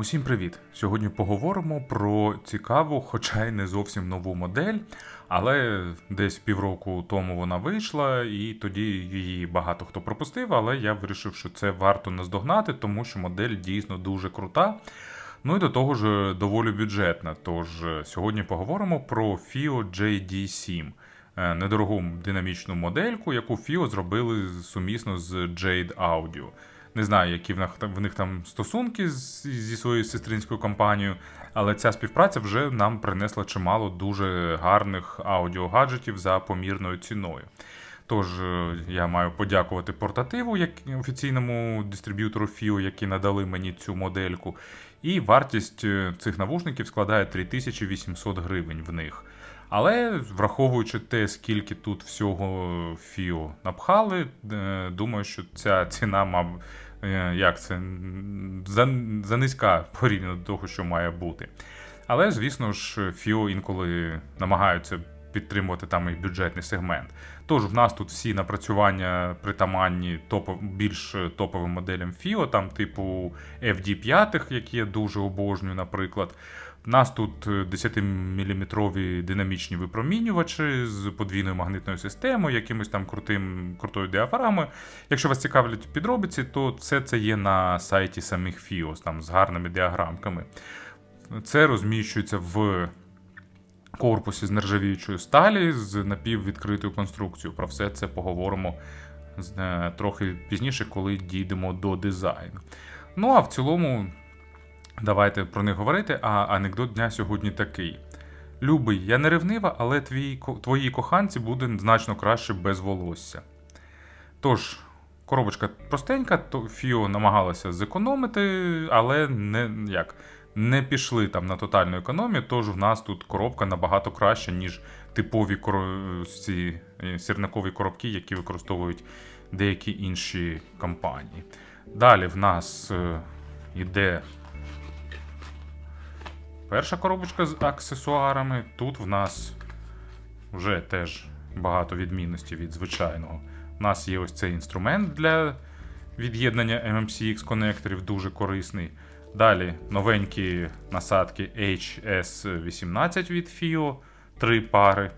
Усім привіт! Сьогодні поговоримо про цікаву, хоча й не зовсім нову модель, але десь півроку тому вона вийшла, і тоді її багато хто пропустив. Але я вирішив, що це варто наздогнати, тому що модель дійсно дуже крута. Ну і до того ж доволі бюджетна. Тож сьогодні поговоримо про FIO JD7. е, Недорогу динамічну модельку, яку FIO зробили сумісно з Jade Audio. Не знаю, які в них, в них там стосунки з- зі своєю сестринською компанією, але ця співпраця вже нам принесла чимало дуже гарних аудіогаджетів за помірною ціною. Тож е, я маю подякувати портативу, як офіційному дистриб'ютору FIO, які надали мені цю модельку. І вартість е, цих навушників складає 3800 гривень в них. Але враховуючи те, скільки тут всього FIO напхали, е, думаю, що ця ціна, мав, е, як це, м, за, за низька порівняно до того, що має бути. Але, звісно ж, FIO інколи намагаються підтримувати там і бюджетний сегмент. Тож в нас тут всі напрацювання притаманні топо, більш топовим моделям FIO, там типу FD5, які я дуже обожнюю, наприклад. У нас тут 10-мм динамічні випромінювачі з подвійною магнитною системою, якимось там крутим, крутою діафрагмою. Якщо вас цікавлять підробиці, то все це є на сайті самих FIOS, там з гарними діаграмками. Це розміщується в корпусі з нержавіючої сталі з напіввідкритою конструкцією. Про все це поговоримо е, трохи пізніше, коли дійдемо до дизайну. Ну а в цілому, давайте про них говорити. А анекдот дня сьогодні такий. Любий, я не ревнива, але твій, твоїй коханці буде значно краще без волосся. Тож, коробочка простенька, то Фіо намагалася зекономити, але не як. Не пішли там на тотальну економію, тож в нас тут коробка набагато краща, ніж типові ці е, сірникові коробки, які використовують деякі інші компанії. Далі в нас е, йде перша коробочка з аксесуарами. Тут в нас вже теж багато відмінностей від звичайного. У нас є ось цей інструмент для від'єднання MMCX конекторів, дуже корисний. Далі новенькі насадки HS18 від FIO, три пари.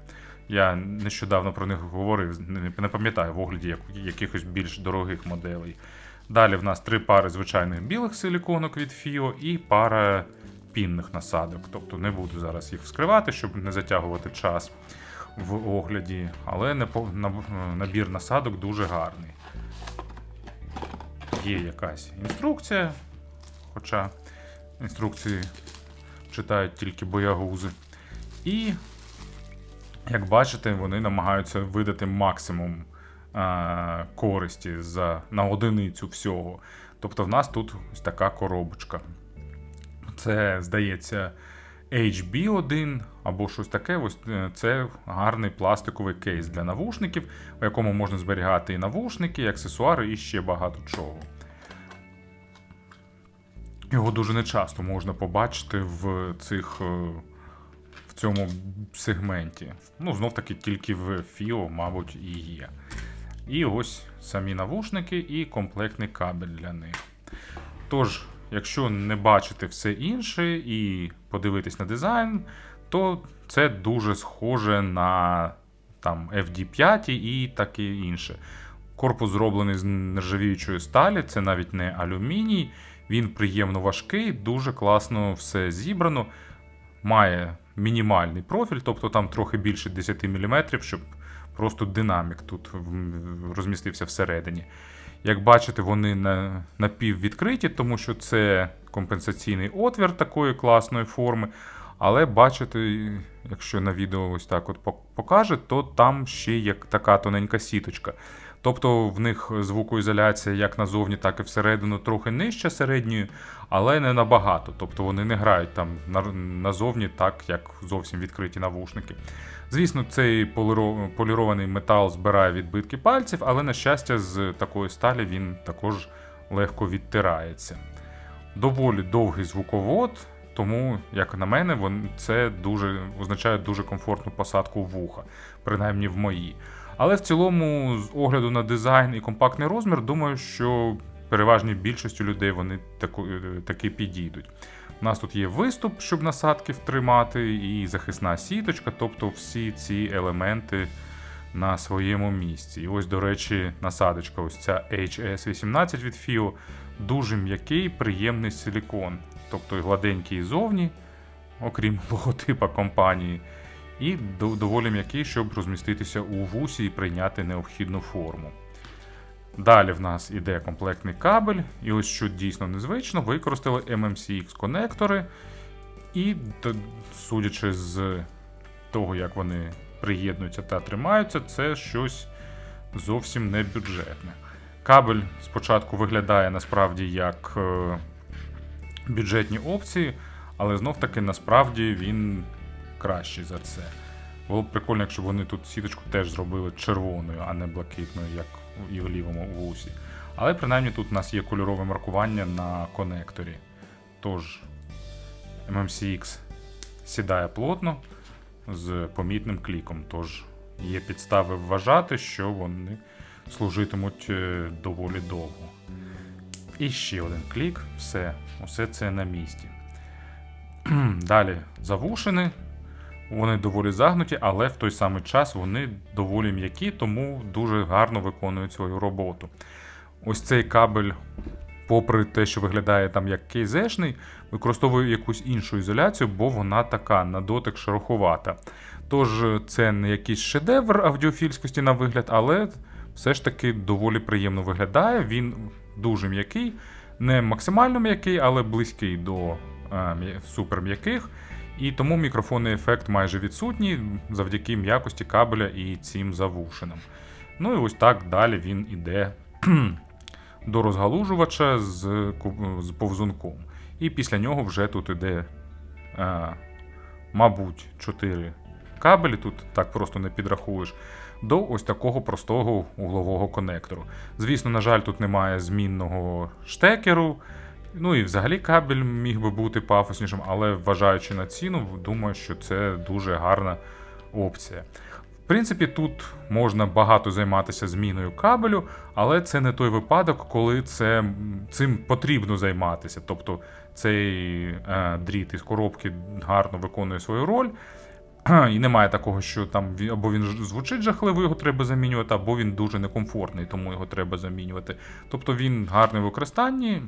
Я нещодавно про них говорив, не пам'ятаю в огляді якихось більш дорогих моделей. Далі в нас три пари звичайних білих силіконок від FIO і пара пінних насадок. Тобто не буду зараз їх вскривати, щоб не затягувати час в огляді, але набір насадок дуже гарний. Є якась інструкція, хоча інструкції читають тільки боягузи. І, як бачите, вони намагаються видати максимум е, користі за, на одиницю всього. Тобто в нас тут ось така коробочка. Це, здається, HB1 або щось таке. Ось е, це гарний пластиковий кейс для навушників, у якому можна зберігати і навушники, і аксесуари, і ще багато чого. Його дуже нечасто можна побачити в цих е, в цьому сегменті. Ну, знов таки, тільки в FIO, мабуть, і є. І ось самі навушники і комплектний кабель для них. Тож, якщо не бачити все інше і подивитись на дизайн, то це дуже схоже на там, FD5 і таке інше. Корпус зроблений з нержавіючої сталі, це навіть не алюміній. Він приємно важкий, дуже класно все зібрано. Має мінімальний профіль, тобто там трохи більше 10 мм, щоб просто динамік тут розмістився всередині. Як бачите, вони напіввідкриті, тому що це компенсаційний отвір такої класної форми. Але бачите, якщо на відео ось так от покаже, то там ще є така тоненька сіточка. Тобто в них звукоізоляція як назовні, так і всередину трохи нижча середньої, але не набагато. Тобто вони не грають там назовні так, як зовсім відкриті навушники. Звісно, цей полірований метал збирає відбитки пальців, але, на щастя, з такої сталі він також легко відтирається. Доволі довгий звуковод, тому, як на мене, це дуже означає дуже комфортну посадку вуха, принаймні в мої. Але в цілому, з огляду на дизайн і компактний розмір, думаю, що переважній більшості людей вони е, таки підійдуть. У нас тут є виступ, щоб насадки втримати, і захисна сіточка, тобто всі ці елементи на своєму місці. І ось, до речі, насадочка, ось ця HS18 від FIO, дуже м'який, приємний силікон. Тобто гладенький зовні, окрім логотипа компанії, і доволі м'який, щоб розміститися у вусі і прийняти необхідну форму. Далі в нас іде комплектний кабель, і ось що дійсно незвично, використали MMCX конектори, і, судячи з того, як вони приєднуються та тримаються, це щось зовсім не бюджетне. Кабель спочатку виглядає насправді як е, бюджетні опції, але знов таки насправді він кращий за це. Було б прикольно, якщо б вони тут сіточку теж зробили червоною, а не блакитною, як і в лівому вусі. Але принаймні тут у нас є кольорове маркування на конекторі. Тож MMCX сідає плотно з помітним кліком. Тож є підстави вважати, що вони служитимуть е, доволі довго. І ще один клік, все, усе це на місці. Далі завушини. Вони доволі загнуті, але в той самий час вони доволі м'які, тому дуже гарно виконують свою роботу. Ось цей кабель, попри те, що виглядає там як кейзешний, використовує якусь іншу ізоляцію, бо вона така на дотик шероховата. Тож це не якийсь шедевр аудіофільськості на вигляд, але все ж таки доволі приємно виглядає. Він дуже м'який, не максимально м'який, але близький до е, м'я- суперм'яких. І тому мікрофонний ефект майже відсутній завдяки м'якості кабеля і цим завушинам. Ну і ось так далі він іде до розгалужувача з, з повзунком. І після нього вже тут іде, е, мабуть, 4 кабелі, тут так просто не підрахуєш, до ось такого простого углового конектору. Звісно, на жаль, тут немає змінного штекеру. Ну і взагалі кабель міг би бути пафоснішим, але вважаючи на ціну, думаю, що це дуже гарна опція. В принципі, тут можна багато займатися зміною кабелю, але це не той випадок, коли це, цим потрібно займатися. Тобто цей е, дріт із коробки гарно виконує свою роль. І немає такого, що там або він звучить жахливо, його треба замінювати, або він дуже некомфортний, тому його треба замінювати. Тобто він гарний в використанні,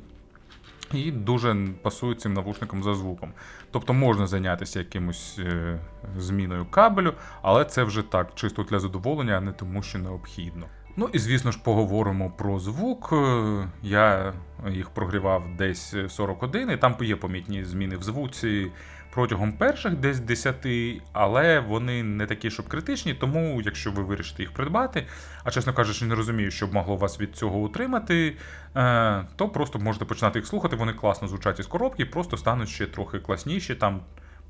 і дуже пасує цим навушникам за звуком. Тобто можна зайнятися якимось е, зміною кабелю, але це вже так, чисто для задоволення, а не тому, що необхідно. Ну і звісно ж поговоримо про звук. Е, Я їх прогрівав десь 40 годин, і там є помітні зміни в звуці протягом перших десь 10, але вони не такі, щоб критичні, тому якщо ви вирішите їх придбати, а чесно кажучи, не розумію, що б могло вас від цього утримати, е, то просто можете починати їх слухати, вони класно звучать із коробки, просто стануть ще трохи класніші там.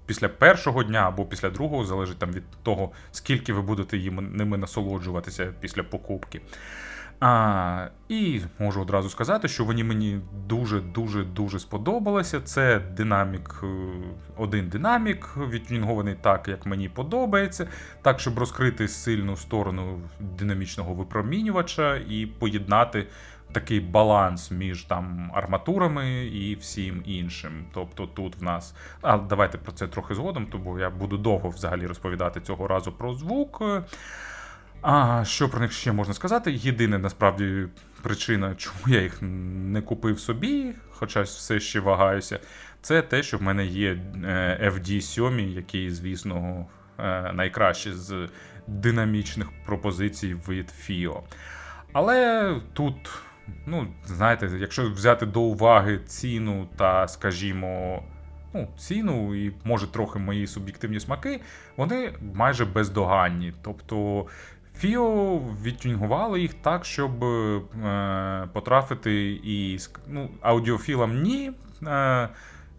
Після першого дня або після другого, залежить там від того, скільки ви будете їм, ними насолоджуватися після покупки. А, і можу одразу сказати, що вони мені дуже-дуже дуже сподобалися. Це динамік, е, один динамік, відтюнінгований так, як мені подобається, так, щоб розкрити сильну сторону динамічного випромінювача і поєднати такий баланс між там арматурами і всім іншим. Тобто тут в нас. А давайте про це трохи згодом, тому я буду довго взагалі розповідати цього разу про звук. А що про них ще можна сказати? Єдина насправді причина, чому я їх не купив собі, хоча все ще вагаюся, це те, що в мене є е, FD7, який, звісно, е, найкращий з динамічних пропозицій від FIO. Але тут, ну, знаєте, якщо взяти до уваги ціну та, скажімо, ну, ціну і може трохи мої суб'єктивні смаки, вони майже бездоганні. Тобто Фіо відтюнгували їх так, щоб е, потрафити і ну, аудіофілам ні. Е,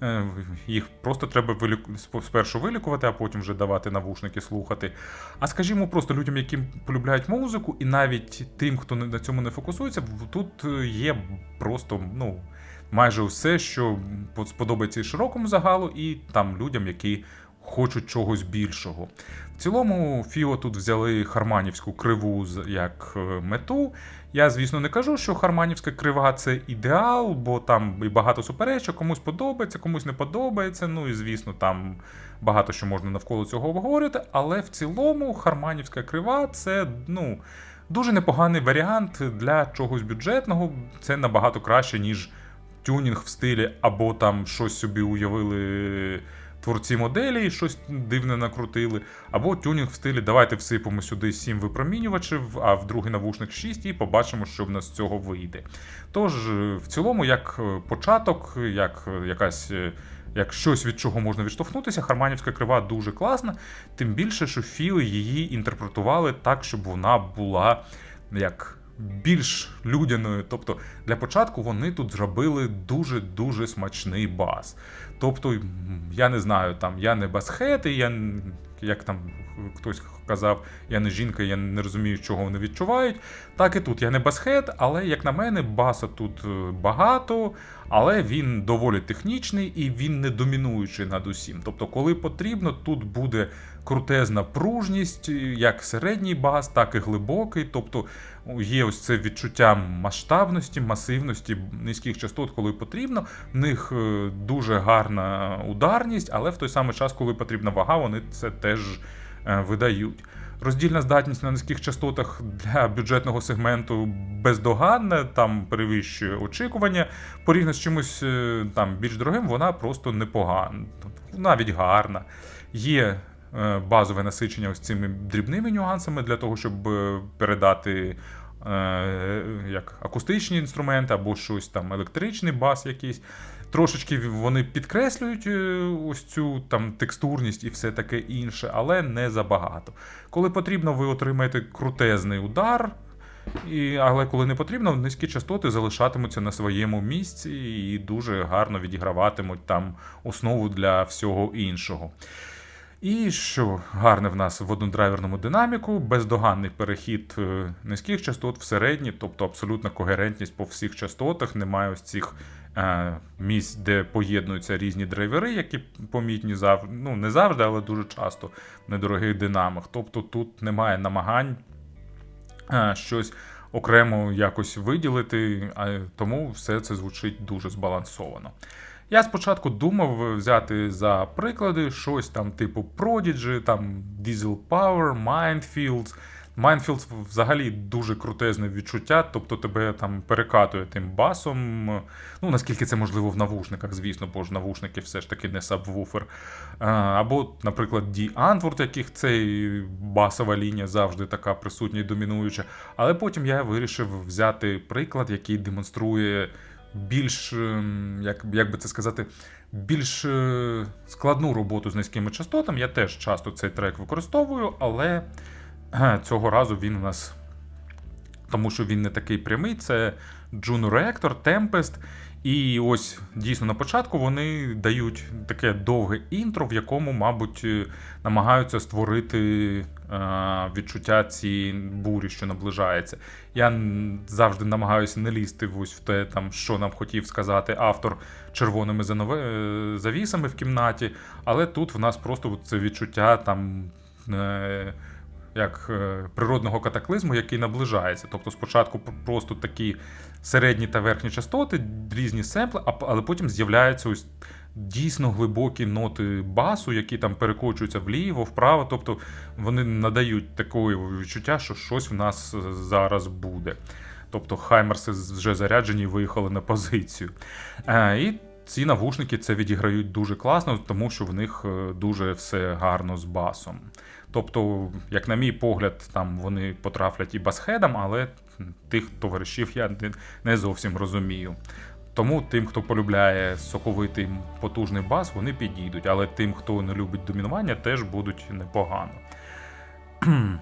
е, їх просто треба виліку... спершу вилікувати, а потім вже давати навушники слухати. А скажімо, просто людям, які полюбляють музику, і навіть тим, хто на цьому не фокусується, тут є просто ну, майже все, що сподобається і широкому загалу, і там людям, які хочуть чогось більшого. В цілому, Фіо тут взяли харманівську криву як е, мету. Я, звісно, не кажу, що харманівська крива це ідеал, бо там і багато суперечок, комусь подобається, комусь не подобається. Ну і звісно, там багато що можна навколо цього обговорювати. Але в цілому харманівська крива це ну, дуже непоганий варіант для чогось бюджетного. Це набагато краще, ніж тюнінг в стилі, або там щось собі уявили творці моделі, і щось дивне накрутили, або тюнінг в стилі давайте всипемо сюди 7 випромінювачів, а в другий навушник 6 і побачимо, що в нас з цього вийде. Тож, е, в цілому, як е, початок, як е, якась. Як щось від чого можна відштовхнутися, Харманівська крива дуже класна, тим більше, що філи її інтерпретували так, щоб вона була як більш людяною. Тобто для початку вони тут зробили дуже-дуже смачний бас. Тобто, я не знаю, там я не басхет, і я як там хтось казав, я не жінка, я не розумію, чого вони відчувають. Так і тут я не басхет, але як на мене, баса тут е, багато, але він доволі технічний і він не домінуючий над усім. Тобто, коли потрібно, тут буде крутезна пружність, як середній бас, так і глибокий. Тобто є ось це відчуття масштабності, масивності низьких частот, коли потрібно. В них е, дуже гарна ударність, але в той самий час, коли потрібна вага, вони це теж е, видають. Роздільна здатність на низьких частотах для бюджетного сегменту бездоганна, там перевищує очікування. Порівняно з чимось е, там більш дорогим, вона просто непогана, навіть гарна. Є базове насичення ось цими дрібними нюансами для того, щоб е, передати е, як акустичні інструменти або щось там електричний бас якийсь. Трошечки вони підкреслюють е, ось цю там текстурність і все таке інше, але не забагато. Коли потрібно, ви отримаєте крутезний удар. І, але коли не потрібно, низькі частоти залишатимуться на своєму місці і дуже гарно відіграватимуть там основу для всього іншого. І що гарне в нас в однодрайверному динаміку, бездоганний перехід е, низьких частот в середні, тобто абсолютна когерентність по всіх частотах, немає ось цих е, місць, де поєднуються різні драйвери, які помітні зав... ну, не завжди, але дуже часто в недорогих динамах. Тобто тут немає намагань е, щось окремо якось виділити, тому все це звучить дуже збалансовано. Я спочатку думав взяти за приклади щось там типу Prodigy, там Diesel Power, Mindfields. Mindfields взагалі дуже крутезне відчуття, тобто тебе там перекатує тим басом. Ну, наскільки це можливо в навушниках, звісно, бо ж навушники все ж таки не сабвуфер. Або, наприклад, D Antwoord, яких цей басова лінія завжди така присутня і домінуюча. Але потім я вирішив взяти приклад, який демонструє більш, ем, як, як би це сказати, більш е, складну роботу з низькими частотами. Я теж часто цей трек використовую, але цього разу він у нас, тому що він не такий прямий, це Juno Reactor, Tempest. І ось дійсно на початку вони дають таке довге інтро, в якому, мабуть, е, намагаються створити е, відчуття цієї бурі, що наближається. Я завжди намагаюся не лізти ось в те, там, що нам хотів сказати автор червоними е, завісами в кімнаті, але тут в нас просто це відчуття там. Як природного катаклизму, який наближається. Тобто спочатку просто такі середні та верхні частоти, різні семпли, але потім з'являються ось дійсно глибокі ноти басу, які там перекочуються вліво, вправо. Тобто вони надають такої відчуття, що щось в нас зараз буде. Тобто Хаймерси вже заряджені і виїхали на позицію. Е, І ці навушники це відіграють дуже класно, тому що в них е, дуже все гарно з басом. Тобто, як на мій погляд, там вони потрафлять і басхедам, але тих товаришів я не- зовсім розумію. Тому тим, хто полюбляє соковитий потужний бас, вони підійдуть, але тим, хто не любить домінування, теж будуть непогано.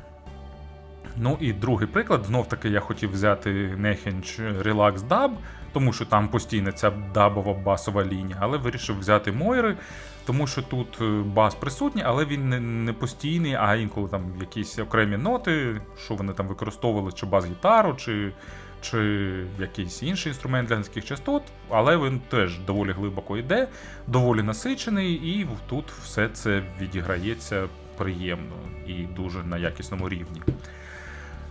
Ну і другий приклад, знов таки я хотів взяти Nehenge Relax Dub, тому що там постійно ця дабова басова лінія, але вирішив взяти Мойри, тому що тут е, бас присутній, але він не, постійний, а інколи там якісь окремі ноти, що вони там використовували, чи бас-гітару, чи, чи якийсь інший інструмент для низьких частот, але він теж доволі глибоко йде, доволі насичений, і тут все це відіграється приємно і дуже на якісному рівні.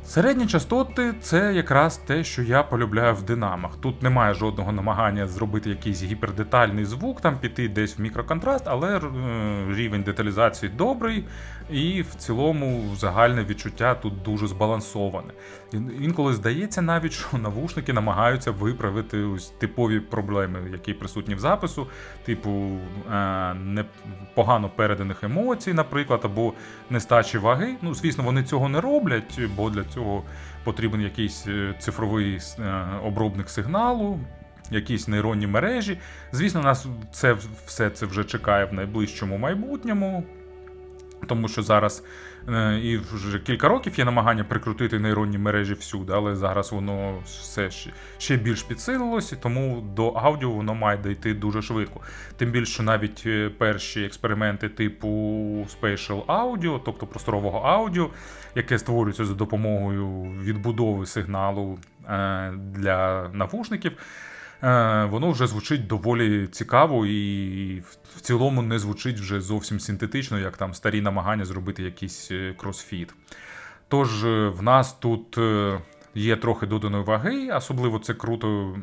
Середні частоти це якраз те, що я полюбляю в динамах. Тут немає жодного намагання зробити якийсь гіпердетальний звук, там піти десь в мікроконтраст, але е, рівень деталізації добрий, і в цілому загальне відчуття тут дуже збалансоване. Інколи здається навіть, що навушники намагаються виправити ось типові проблеми, які присутні в запису, типу е, не погано переданих емоцій, наприклад, або нестачі ваги. Ну, звісно, вони цього не роблять, бо для цього потрібен якийсь е, цифровий е, обробник сигналу. Якісь нейронні мережі. Звісно, нас це все це вже чекає в найближчому майбутньому, тому що зараз е, і вже кілька років є намагання прикрутити нейронні мережі всюди, але зараз воно все ще, ще більш підсилилось, і тому до аудіо воно має дійти дуже швидко. Тим більше, що навіть е, перші експерименти типу Spatial Audio, тобто просторового аудіо, яке створюється за допомогою відбудови сигналу е, для навушників. Е, Воно вже звучить доволі цікаво і в- цілому не звучить вже зовсім синтетично, як там старі намагання зробити якийсь е, кросфіт. Тож е, в нас тут є трохи доданої ваги, особливо це круто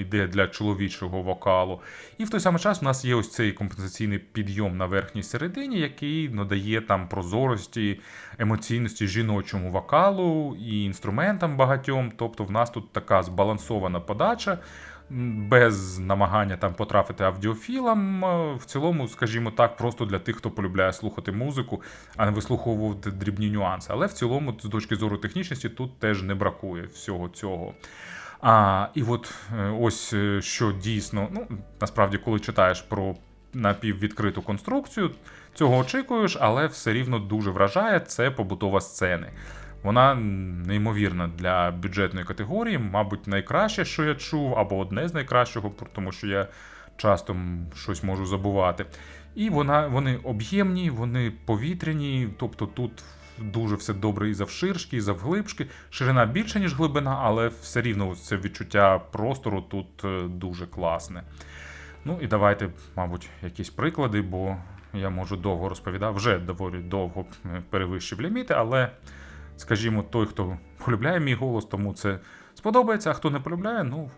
йде для чоловічого вокалу. І в той самий час в нас є ось цей компенсаційний підйом на верхній середині, який надає там прозорості, емоційності жіночому вокалу і інструментам багатьом. Тобто в нас тут така збалансована подача. Без намагання там потрапити аудіофілам, Е, в цілому, скажімо так, просто для тих, хто полюбляє слухати музику, а не вислуховувати дрібні нюанси. Але в цілому, з точки зору технічності, тут теж не бракує всього цього. А, і от е, ось е, що дійсно, ну насправді, коли читаєш про напіввідкриту конструкцію, цього очікуєш, але все рівно дуже вражає це побутова сцени. Вона неймовірна для бюджетної категорії, мабуть, найкраще, що я чув, або одне з найкращого, тому що я часто щось можу забувати. І вона, вони об'ємні, вони повітряні, тобто тут дуже все добре і завширшки, і завглибшки. Ширина більша, ніж глибина, але все рівно це відчуття простору тут е, дуже класне. Ну і давайте, мабуть, якісь приклади, бо я можу довго розповідати, вже доволі довго перевищив ліміти, але, скажімо, той, хто полюбляє мій голос, тому це сподобається, а хто не полюбляє, ну,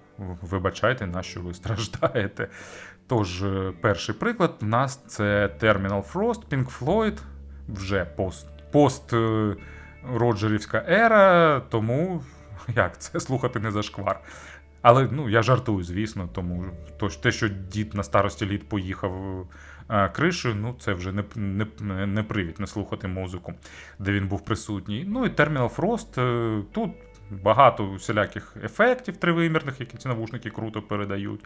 вибачайте, на що ви страждаєте. Тож, е, перший приклад в нас це Terminal Frost, Pink Floyd, вже пост, пост е, Роджерівська ера, тому як це слухати не зашквар. Але ну, я жартую, звісно, тому то, те, що дід на старості літ поїхав кришею, ну це вже не, не, не привід не слухати музику, де він був присутній. Ну і Термінал е, тут багато всіляких ефектів тривимірних, які ці навушники круто передають.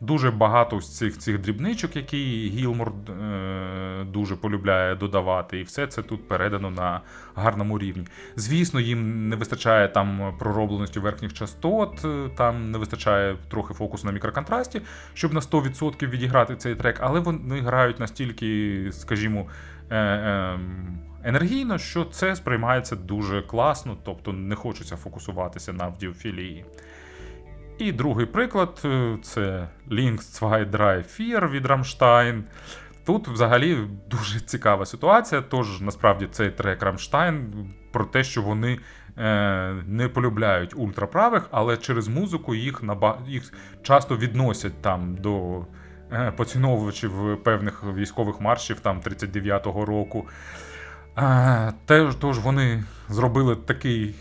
Дуже багато з цих, цих дрібничок, які Гілмор е, дуже полюбляє додавати, і все це тут передано на гарному рівні. Звісно, їм не вистачає там проробленості верхніх частот, е, там не вистачає трохи фокусу на мікроконтрасті, щоб на 100% відіграти цей трек, але вони грають настільки, скажімо, е, е, енергійно, що це сприймається дуже класно, тобто не хочеться фокусуватися на аудіофілії. І другий приклад е, це Lynx 2 Drive Fear від Rammstein. Тут взагалі дуже цікава ситуація. Тож насправді цей трек Rammstein про те, що вони е, не полюбляють ультраправих, але через музику їх наба... їх часто відносять там до е, поціновувачів певних військових маршів там 39-го року. А, тож вони зробили такий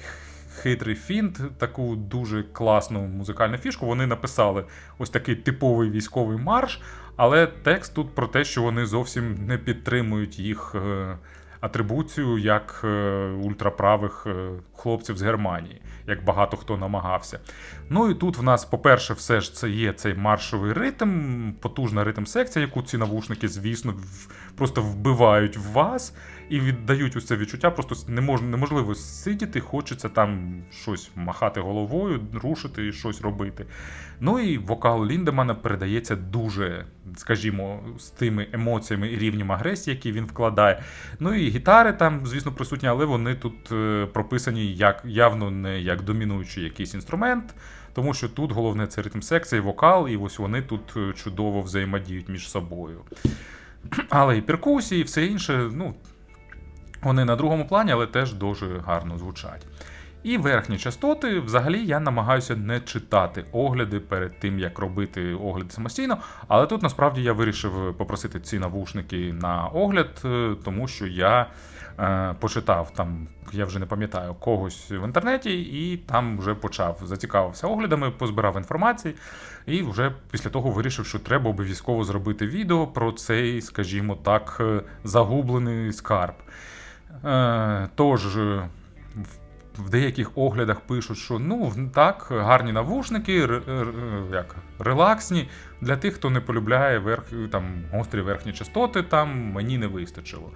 хитрий фінт, таку дуже класну музикальну фішку. Вони написали ось такий типовий військовий марш, але текст тут про те, що вони зовсім не підтримують їх е, атрибуцію як е, ультраправих е, хлопців з Германії, як багато хто намагався. Ну і тут в нас, по-перше, все ж це є цей маршовий ритм, потужна ритм секція, яку ці навушники, звісно, в- просто вбивають в вас. І віддають це відчуття, просто не мож, неможливо сидіти, хочеться там щось махати головою, рушити і щось робити. Ну і вокал Ліндемана передається дуже, скажімо, з тими емоціями і рівнем агресії, які він вкладає. Ну і гітари там, звісно, присутні, але вони тут е, прописані як явно не як домінуючий якийсь інструмент, тому що тут головне це ритм секція, і вокал, і ось вони тут е, чудово взаємодіють між собою. Але і перкусії, і все інше, ну, вони на другому плані, але теж дуже гарно звучать. І верхні частоти, взагалі, я намагаюся не читати огляди перед тим, як робити огляд самостійно. Але тут насправді я вирішив попросити ці навушники на огляд, е, тому що я е, почитав там, я вже не пам'ятаю, когось в інтернеті, і там вже почав зацікавився оглядами, позбирав інформації, і вже після того вирішив, що треба обов'язково зробити відео про цей, скажімо так, е, загублений скарб. Е, Тож. е, в- деяких оглядах пишуть, що ну так, гарні навушники, р- як, релаксні. Для тих, хто не полюбляє верх, там, гострі верхні частоти, там мені не вистачило.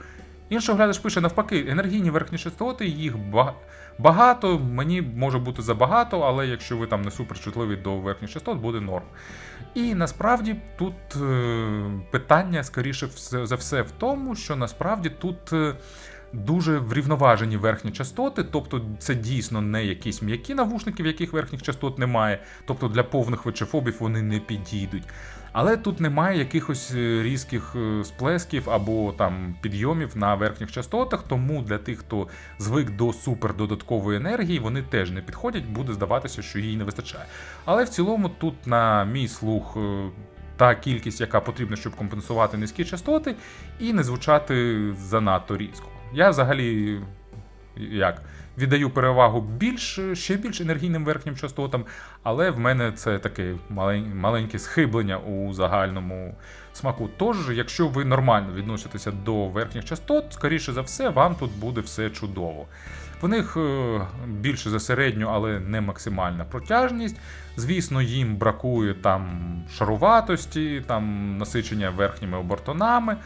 Інший оглядач пише навпаки, енергійні верхні частоти, їх ба- багато, мені може бути забагато, але якщо ви там не суперчутливі до верхніх частот, буде норм. І насправді тут е, питання, скоріше за все, в тому, що насправді тут. Дуже врівноважені верхні частоти, тобто це дійсно не якісь м'які навушники, в яких верхніх частот немає, тобто для повних вечефобів вони не підійдуть. Але тут немає якихось е, різких е, сплесків або там підйомів на верхніх частотах, тому для тих, хто звик до супердодаткової енергії, вони теж не підходять, буде здаватися, що їй не вистачає. Але в цілому тут, на мій слух, е, та кількість, яка потрібна, щоб компенсувати низькі частоти, і не звучати занадто різко. Я взагалі як віддаю перевагу більш ще більш енергійним верхнім частотам, але в мене це таке маленьке схиблення у загальному смаку. Тож, якщо ви нормально відноситеся до верхніх частот, скоріше за все, вам тут буде все чудово. В них е, більше за середню, але не максимальна протяжність. Звісно, їм бракує там шаруватості, там насичення верхніми обертонами.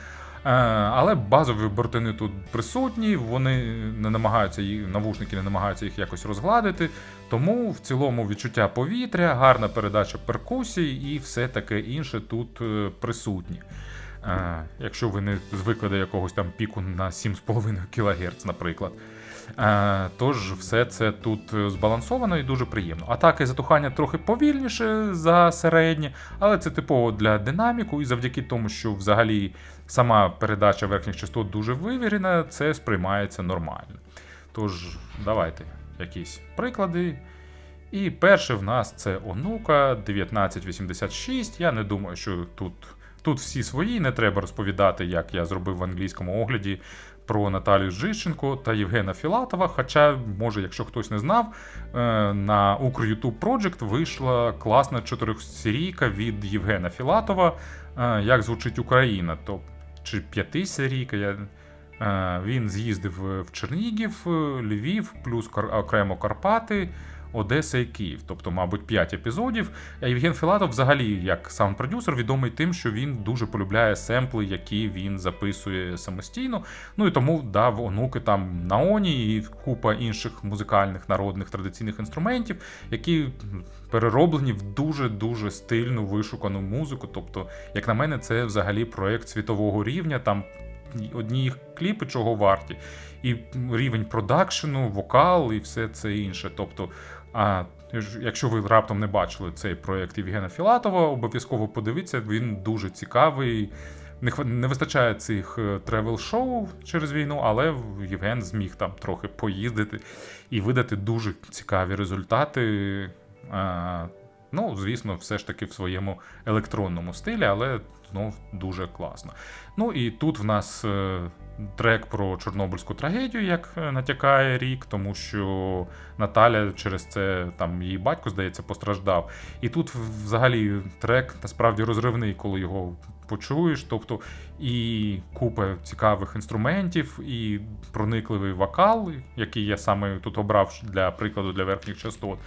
Е, Але базові бортини тут присутні, вони не намагаються їх, навушники не намагаються їх якось розгладити. Тому в цілому відчуття повітря, гарна передача перкусій і все таке інше тут е, присутні. Е, Якщо ви не звикли до якогось там піку на 7,5 кГц, наприклад. Е, Тож все це тут е, збалансовано і дуже приємно. Атаки затухання трохи повільніше за середнє, але це типово для динаміку, і завдяки тому, що взагалі сама передача верхніх частот дуже вивірена, це сприймається нормально. Тож, давайте якісь приклади. І перше в нас це онука 1986. Я не думаю, що тут, тут всі свої, не треба розповідати, як я зробив в англійському огляді про Наталію Жищенко та Євгена Філатова. Хоча, може, якщо хтось не знав, е, на Укр YouTube Project вийшла класна чотирьохсерійка від Євгена Філатова, е, як звучить Україна. То, чи п'ятисерійка. Я... Е, Він з'їздив в Чернігів, Львів, плюс окремо Карпати, Одеса і Київ. Тобто, мабуть, 5 епізодів. А Євген Філатов, взагалі, як саунд-продюсер, відомий тим, що він дуже полюбляє семпли, які він записує самостійно. Ну і тому дав онуки там наоні і купа інших музикальних народних традиційних інструментів, які перероблені в дуже-дуже стильну вишукану музику. Тобто, як на мене, це взагалі проект світового рівня. Там одні їх кліпи чого варті, і рівень продакшену, вокал і все це інше. Тобто, а якщо ви раптом не бачили цей проект Євгена Філатова, обов'язково подивіться, він дуже цікавий. Не, вистачає цих тревел-шоу через війну, але Євген зміг там трохи поїздити і видати дуже цікаві результати. Ну, звісно, все ж таки в своєму електронному стилі, але знов дуже класно. Ну і тут в нас е, трек про Чорнобильську трагедію, як е, натякає рік, тому що Наталя через це там її батько, здається, постраждав. І тут взагалі трек насправді розривний, коли його почуєш. Тобто і купа цікавих інструментів, і проникливий вокал, який я саме тут обрав для прикладу для верхніх частот.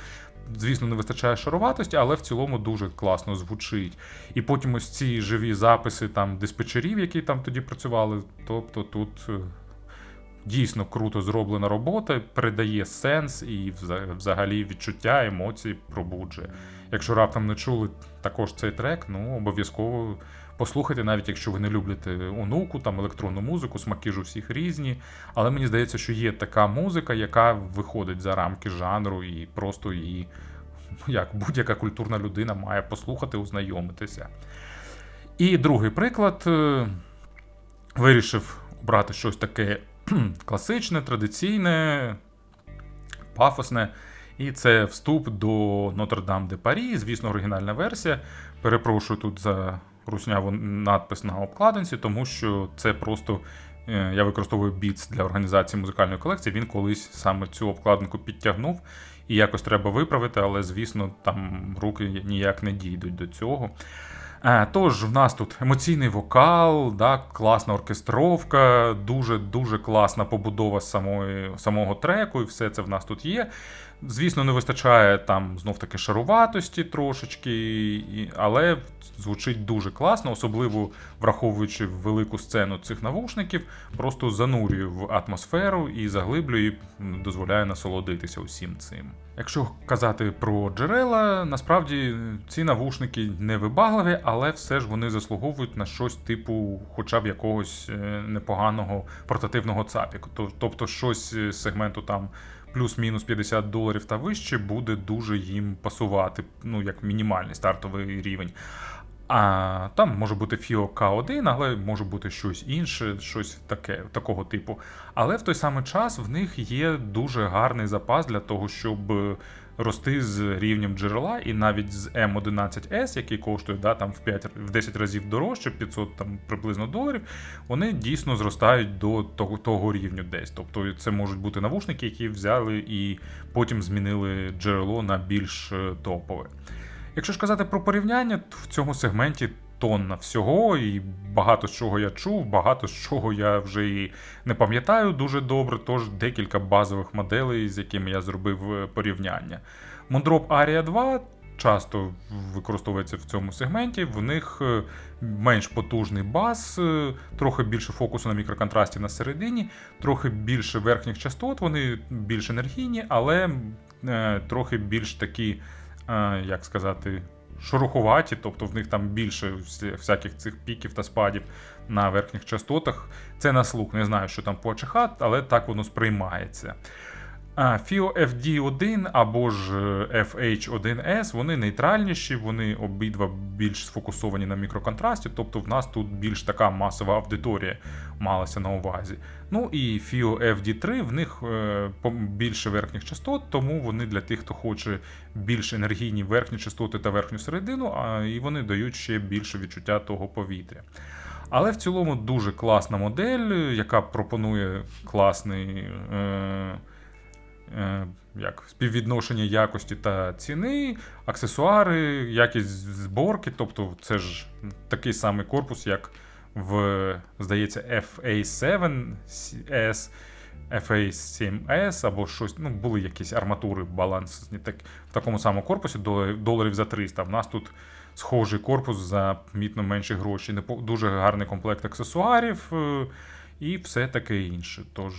Звісно, не вистачає шаруватості, але в цілому дуже класно звучить. І потім ось ці живі записи там диспетчерів, які там тоді працювали. Тобто тут е, дійсно круто зроблена робота, передає сенс і взагалі відчуття, емоції пробуджує. Якщо раптом не чули також цей трек, ну обов'язково послухайте, навіть якщо ви не любите онуку, там електронну музику, смаки ж у всіх різні. Але мені здається, що є така музика, яка виходить за рамки жанру і просто її, як будь-яка культурна людина, має послухати, ознайомитися. І другий приклад. е, Вирішив обрати щось таке класичне, традиційне, пафосне. І це вступ до Нотр-Дам де Парі, звісно, оригінальна версія. Перепрошую тут за русняву надпис на обкладинці, тому що це просто е, я використовую біц для організації музикальної колекції. Він колись саме цю обкладинку підтягнув, і якось треба виправити, але звісно, там руки ніяк не дійдуть до цього. Е, Тож, в нас тут емоційний вокал, да, класна оркестровка, дуже дуже класна побудова самої, самого треку, і все це в нас тут є. Звісно, не вистачає там знов таки шаруватості трошечки, але звучить дуже класно, особливо враховуючи велику сцену цих навушників, просто занурює в атмосферу і заглиблює, і дозволяє насолодитися усім цим. Якщо казати про джерела, насправді ці навушники не вибагливі, але все ж вони заслуговують на щось типу, хоча б якогось е, непоганого портативного цапіку. Тобто щось з сегменту там плюс-мінус 50 доларів та вище буде дуже їм пасувати, ну як мінімальний стартовий рівень. А там може бути FIO K1, але може бути щось інше, щось таке, такого типу. Але в той самий час в них є дуже гарний запас для того, щоб рости з рівнем джерела, і навіть з M11S, який коштує да, там в 5, в 10 разів дорожче, 500 там приблизно доларів, вони дійсно зростають до того, того рівню десь. Тобто це можуть бути навушники, які взяли і потім змінили джерело на більш е, топове. Якщо ж казати про порівняння, то в цьому сегменті тонна всього, і багато з чого я чув, багато з чого я вже і не пам'ятаю дуже добре, тож декілька базових моделей, з якими я зробив е, порівняння. Moondrop Aria 2 часто використовується в цьому сегменті. В них е, менш потужний бас, е, трохи більше фокусу на мікроконтрасті на середині, трохи більше верхніх частот, вони більш енергійні, але трохи більш такі як сказати, шорохуваті, тобто в них там більше всяких цих піків та спадів на верхніх частотах. Це на слух, не знаю, що там по АЧХ, але так воно сприймається. А, FIO FD1 або ж е, FH1S, вони нейтральніші, вони обидва більш сфокусовані на мікроконтрасті, тобто в нас тут більш така масова аудиторія малася на увазі. Ну і FIO FD3, в них е, більше верхніх частот, тому вони для тих, хто хоче більш енергійні верхні частоти та верхню середину, і вони дають ще більше відчуття того повітря. Але в цілому дуже класна модель, яка пропонує класний. Е- е, як співвідношення якості та ціни, аксесуари, якість зборки. Тобто, це ж такий самий корпус, як в, здається, FA7S, FA7S або щось. Ну, були якісь арматури балансні так, в такому самому корпусі, доларів, за 300. В нас тут схожий корпус за мітно менші гроші. Дуже гарний комплект аксесуарів е, і все таке інше. Тож.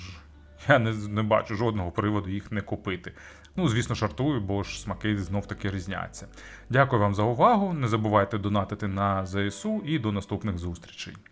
Я не, не бачу жодного приводу їх не купити. Ну, звісно, жартую, бо ж смаки знов таки різняться. Дякую вам за увагу. Не забувайте донатити на ЗСУ і до наступних зустрічей.